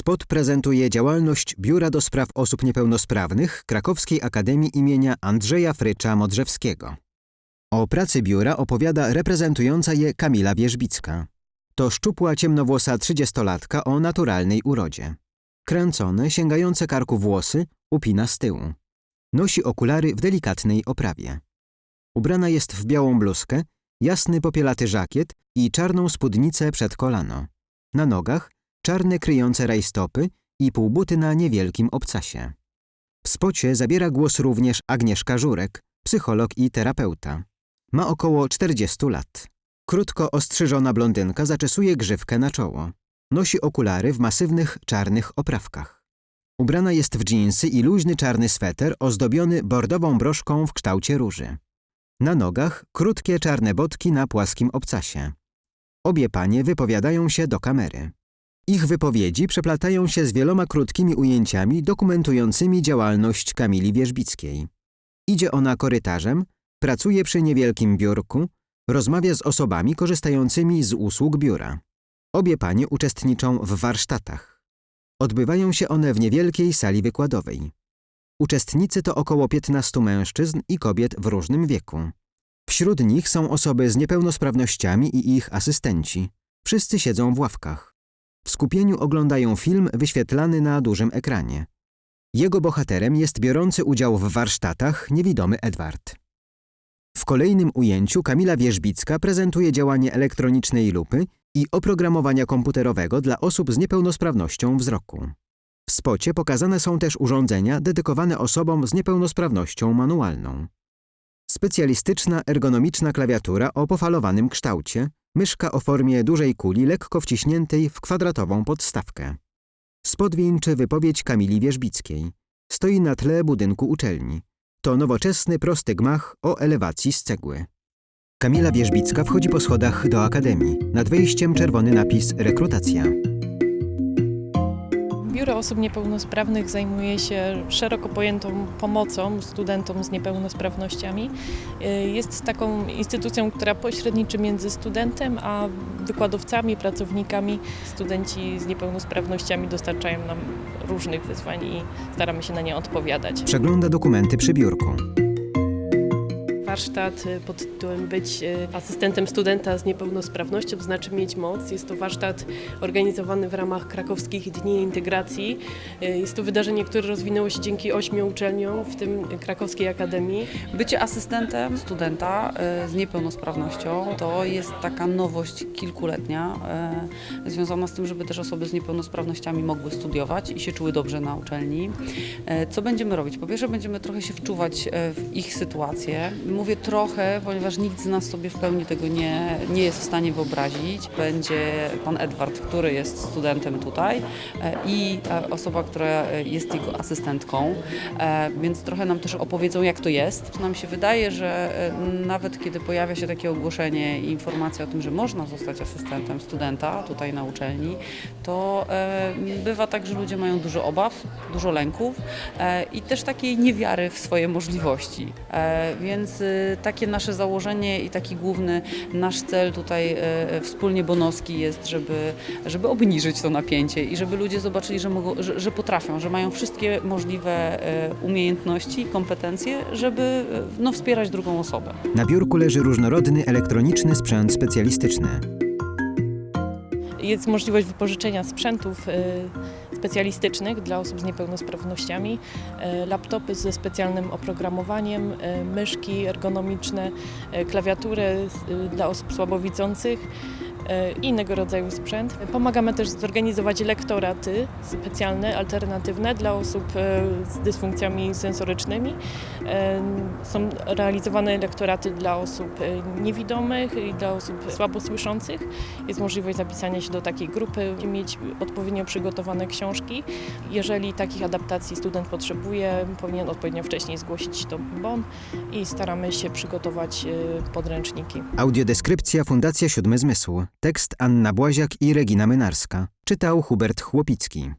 Spot prezentuje działalność Biura do Spraw Osób Niepełnosprawnych Krakowskiej Akademii imienia Andrzeja Frycza Modrzewskiego. O pracy biura opowiada reprezentująca je Kamila Wierzbicka. To szczupła, ciemnowłosa trzydziestolatka o naturalnej urodzie. Kręcone, sięgające karku włosy upina z tyłu. Nosi okulary w delikatnej oprawie. Ubrana jest w białą bluzkę, jasny popielaty żakiet i czarną spódnicę przed kolano. Na nogach czarne kryjące rajstopy i półbuty na niewielkim obcasie. W spocie zabiera głos również Agnieszka Żurek, psycholog i terapeuta. Ma około 40 lat. Krótko ostrzyżona blondynka zaczesuje grzywkę na czoło. Nosi okulary w masywnych czarnych oprawkach. Ubrana jest w dżinsy i luźny czarny sweter ozdobiony bordową broszką w kształcie róży. Na nogach krótkie czarne botki na płaskim obcasie. Obie panie wypowiadają się do kamery. Ich wypowiedzi przeplatają się z wieloma krótkimi ujęciami dokumentującymi działalność Kamili Wierzbickiej. Idzie ona korytarzem, pracuje przy niewielkim biurku, rozmawia z osobami korzystającymi z usług biura. Obie panie uczestniczą w warsztatach. Odbywają się one w niewielkiej sali wykładowej. Uczestnicy to około 15 mężczyzn i kobiet w różnym wieku. Wśród nich są osoby z niepełnosprawnościami i ich asystenci. Wszyscy siedzą w ławkach. W skupieniu oglądają film wyświetlany na dużym ekranie. Jego bohaterem jest biorący udział w warsztatach niewidomy Edward. W kolejnym ujęciu Kamila Wierzbicka prezentuje działanie elektronicznej lupy i oprogramowania komputerowego dla osób z niepełnosprawnością wzroku. W spocie pokazane są też urządzenia dedykowane osobom z niepełnosprawnością manualną. Specjalistyczna ergonomiczna klawiatura o pofalowanym kształcie, myszka o formie dużej kuli lekko wciśniętej w kwadratową podstawkę. Spot wieńczy wypowiedź Kamili Wierzbickiej. Stoi na tle budynku uczelni. To nowoczesny, prosty gmach o elewacji z cegły. Kamila Wierzbicka wchodzi po schodach do akademii. Nad wejściem czerwony napis rekrutacja. Biuro Osób Niepełnosprawnych zajmuje się szeroko pojętą pomocą studentom z niepełnosprawnościami. Y, Jest taką instytucją, która pośredniczy między studentem a wykładowcami, pracownikami. Studenci z niepełnosprawnościami dostarczają nam różnych wyzwań i staramy się na nie odpowiadać. Przegląda dokumenty przy biurku. Warsztat y, pod tytułem Być y, asystentem studenta z niepełnosprawnością znaczy mieć moc. Jest to warsztat organizowany w ramach krakowskich Dni Integracji. Y, Jest to wydarzenie, które rozwinęło się dzięki ośmiu uczelniom, w tym Krakowskiej Akademii. Bycie asystentem studenta z niepełnosprawnością to jest taka nowość kilkuletnia, związana z tym, żeby też osoby z niepełnosprawnościami mogły studiować i się czuły dobrze na uczelni. Co będziemy robić? Po pierwsze będziemy trochę się wczuwać w ich sytuację. Mówię trochę, ponieważ nikt z nas sobie w pełni tego nie, nie jest w stanie wyobrazić. Będzie pan Edward, który jest studentem tutaj e, i osoba, która jest jego asystentką, e, więc trochę nam też opowiedzą, jak to jest. Nam się wydaje, że e, nawet kiedy pojawia się takie ogłoszenie i informacja o tym, że można zostać asystentem studenta tutaj na uczelni, to bywa tak, że ludzie mają dużo obaw, dużo lęków i też takiej niewiary w swoje możliwości. Więc takie nasze założenie i taki główny nasz cel tutaj e, wspólnie Bonowski jest, żeby, żeby obniżyć to napięcie i żeby ludzie zobaczyli, że, mogą, że, że potrafią, że mają wszystkie możliwe umiejętności, kompetencje, żeby no, wspierać drugą osobę. Na biurku leży różnorodny elektroniczny sprzęt specjalistyczny. Jest możliwość wypożyczenia sprzętów y, specjalistycznych dla osób z niepełnosprawnościami, y, laptopy ze specjalnym oprogramowaniem, y, myszki ergonomiczne, y, klawiatury dla osób słabowidzących i innego rodzaju sprzęt. Pomagamy też zorganizować lektoraty specjalne, alternatywne dla osób e, z dysfunkcjami sensorycznymi. E, Są realizowane lektoraty dla osób e, niewidomych i dla osób słabo słyszących. Jest możliwość zapisania się do takiej grupy, mieć odpowiednio przygotowane książki. Jeżeli takich adaptacji student potrzebuje, powinien odpowiednio wcześniej zgłosić do BON i staramy się przygotować e, podręczniki. Audiodeskrypcja Fundacja Siódmy Zmysł. Tekst Anna Błaziak i Regina Mynarska. Czytał Hubert Chłopicki.